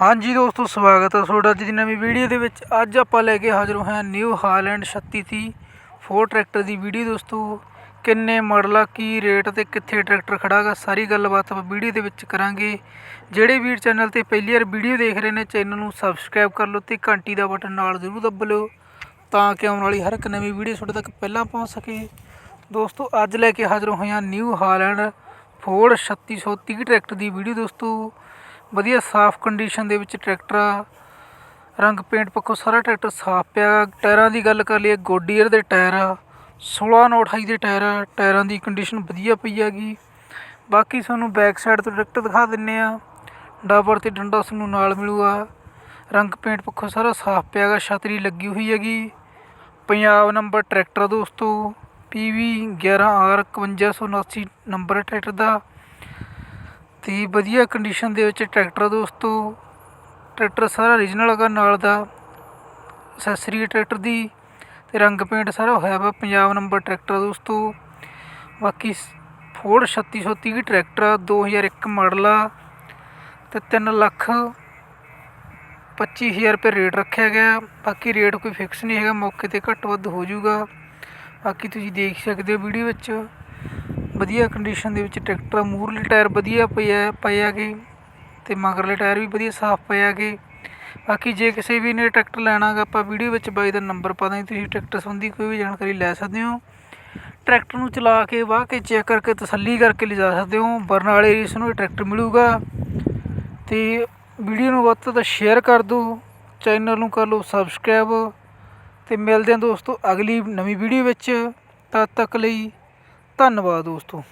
ਹਾਂਜੀ ਦੋਸਤੋ, ਸਵਾਗਤ ਹੈ ਤੁਹਾਡਾ ਅੱਜ ਦੀ ਨਵੀਂ ਵੀਡੀਓ ਦੇ ਵਿੱਚ। ਅੱਜ ਆਪਾਂ ਲੈ ਕੇ ਹਾਜ਼ਰ ਹੋਏ ਹਾਂ ਨਿਊ ਹਾਲੈਂਡ 3630 ਫੋਰ ਟਰੈਕਟਰ ਦੀ ਵੀਡੀਓ। ਦੋਸਤੋ, ਕਿੰਨੇ ਮਾਡਲ ਆ, ਕੀ ਰੇਟ ਤੇ ਕਿੱਥੇ ਟਰੈਕਟਰ ਖੜਾਗਾ ਸਾਰੀ ਗੱਲਬਾਤ ਆਪਾਂ ਵੀਡੀਓ ਦੇ ਵਿੱਚ ਕਰਾਂਗੇ। ਜਿਹੜੇ ਵੀਰ ਚੈਨਲ ਤੇ ਪਹਿਲੀ ਵਾਰ ਵੀਡੀਓ ਦੇਖ ਰਹੇ ਨੇ, ਚੈਨਲ ਨੂੰ ਸਬਸਕ੍ਰਾਈਬ ਕਰ ਲਓ ਤੇ ਘੰਟੀ ਦਾ ਬਟਨ ਨਾਲ ਜ਼ਰੂਰ ਦੱਬ ਲਿਓ, ਤਾਂ ਕਿ ਆਉਣ ਵਾਲੀ ਹਰ ਇੱਕ ਨਵੀਂ ਵੀਡੀਓ ਤੁਹਾਡੇ ਤੱਕ ਪਹਿਲਾਂ ਪਹੁੰਚ ਸਕੇ। ਦੋਸਤੋ, ਅੱਜ ਲੈ ਕੇ ਹਾਜ਼ਰ ਹੋਏ ਹਾਂ ਨਿਊ ਹਾਲੈਂਡ ਫੋਰਡ 3630 ਟਰੈਕਟਰ ਦੀ ਵੀਡੀਓ। ਦੋਸਤੋ ਵਧੀਆ ਸਾਫ਼ ਕੰਡੀਸ਼ਨ ਦੇ ਵਿੱਚ ਟਰੈਕਟਰ ਆ। ਰੰਗ ਪੇਂਟ ਪੱਖੋਂ ਸਾਰਾ ਟਰੈਕਟਰ ਸਾਫ਼ ਪਿਆ। ਟਾਇਰਾਂ ਦੀ ਗੱਲ ਕਰ ਲਈਏ ਗੋਡੀਅਰ ਦੇ ਟਾਇਰ ਆ 16 ਨੌ 28 ਦੇ ਟਾਇਰ ਆ। ਟਾਇਰਾਂ ਦੀ ਕੰਡੀਸ਼ਨ ਵਧੀਆ ਪਈ ਹੈਗੀ। ਬਾਕੀ ਤੁਹਾਨੂੰ ਬੈਕ ਸਾਈਡ ਤੋਂ ਟਰੈਕਟਰ ਦਿਖਾ ਦਿੰਨੇ ਆ। ਡਾਬਰ ਤੇ ਡੰਡਾ ਤੁਹਾਨੂੰ ਨਾਲ ਮਿਲੂਗਾ। ਰੰਗ ਪੇਂਟ ਪੱਖੋਂ ਸਾਰਾ ਸਾਫ਼ ਪਿਆ ਗਾ ਛਤਰੀ ਲੱਗੀ ਹੋਈ ਹੈਗੀ। ਪੰਜਾਬ ਨੰਬਰ ਟਰੈਕਟਰ ਦੋਸਤੋ। PV 11R 5179 ਨੰਬਰ ਹੈ ਟਰੈਕਟਰ ਦਾ। ਤੇ ਵਧੀਆ ਕੰਡੀਸ਼ਨ ਦੇ ਵਿੱਚ ਟਰੈਕਟਰ ਦੋਸਤੋ। ਟਰੈਕਟਰ ਸਾਰਾ ਰੀਜਨਲ ਹੈਗਾ ਨਾਲ ਦਾ। ਅਸੈਸਰੀ ਟਰੈਕਟਰ ਦੀ ਤੇ ਰੰਗ ਪੇਂਟ ਸਾਰਾ ਹੋਇਆ ਵਾ ਪੰਜਾਬ ਨੰਬਰ ਟਰੈਕਟਰ ਦੋਸਤੋ। ਬਾਕੀ ਫੋਰਡ 3630 ਟਰੈਕਟਰ ਆ, 2001 ਮਾਡਲ ਆ ਤੇ 3 ਲੱਖ 25000 ਰੁਪਏ ਰੇਟ ਰੱਖਿਆ ਗਿਆ। ਬਾਕੀ ਰੇਟ ਕੋਈ ਫਿਕਸ ਨਹੀਂ ਹੈਗਾ ਮੌਕੇ ਤੇ ਘੱਟ ਵੱਧ ਹੋ ਜਾਊਗਾ। ਬਾਕੀ ਤੁਸੀਂ ਦੇਖ ਸਕਦੇ ਹੋ ਵੀਡੀਓ ਵਿੱਚ। ਵਧੀਆ ਕੰਡੀਸ਼ਨ ਦੇ ਵਿੱਚ ਟਰੈਕਟਰ ਆ ਟਾਇਰ ਵਧੀਆ ਪਏ ਆ ਪਏ ਹੈਗੇ ਤੇ ਮਗਰਲੇ ਟਾਇਰ ਵੀ ਵਧੀਆ ਸਾਫ਼ ਪਏ ਹੈਗੇ ਬਾਕੀ ਜੇ ਕਿਸੇ ਵੀ ਨੇ ਟਰੈਕਟਰ ਲੈਣਾ ਗਾ ਆਪਾਂ ਵੀਡੀਓ ਵਿੱਚ ਬਾਈ ਦਾ ਨੰਬਰ ਪਾ ਦਾਂਗੇ, ਤੁਸੀਂ ਟਰੈਕਟਰ ਸੰਬੰਧੀ ਕੋਈ ਵੀ ਜਾਣਕਾਰੀ ਲੈ ਸਕਦੇ ਹੋ। ਟਰੈਕਟਰ ਨੂੰ ਚਲਾ ਕੇ, ਵਾਹ ਕੇ ਚੈੱਕ ਕਰਕੇ, ਤਸੱਲੀ ਕਰਕੇ ਲਿਜਾ ਸਕਦੇ ਹੋ। ਬਰਨਾਲੇ ਏਰੀਏ ਨੂੰ ਇਹ ਟਰੈਕਟਰ ਮਿਲੂਗਾ। ਤੇ ਵੀਡੀਓ ਨੂੰ ਵੱਧ ਤੋਂ ਵੱਧ ਸ਼ੇਅਰ ਕਰ ਦਿਓ ਚੈਨਲ ਨੂੰ ਕਰ ਲਓ ਸਬਸਕ੍ਰਾਈਬ ਤੇ ਮਿਲਦੇ ਹਾਂ ਦੋਸਤੋ ਅਗਲੀ ਨਵੀਂ ਵੀਡੀਓ ਵਿੱਚ। ਤਦ ਤੱਕ ਲਈ ਧੰਨਵਾਦ ਦੋਸਤੋ।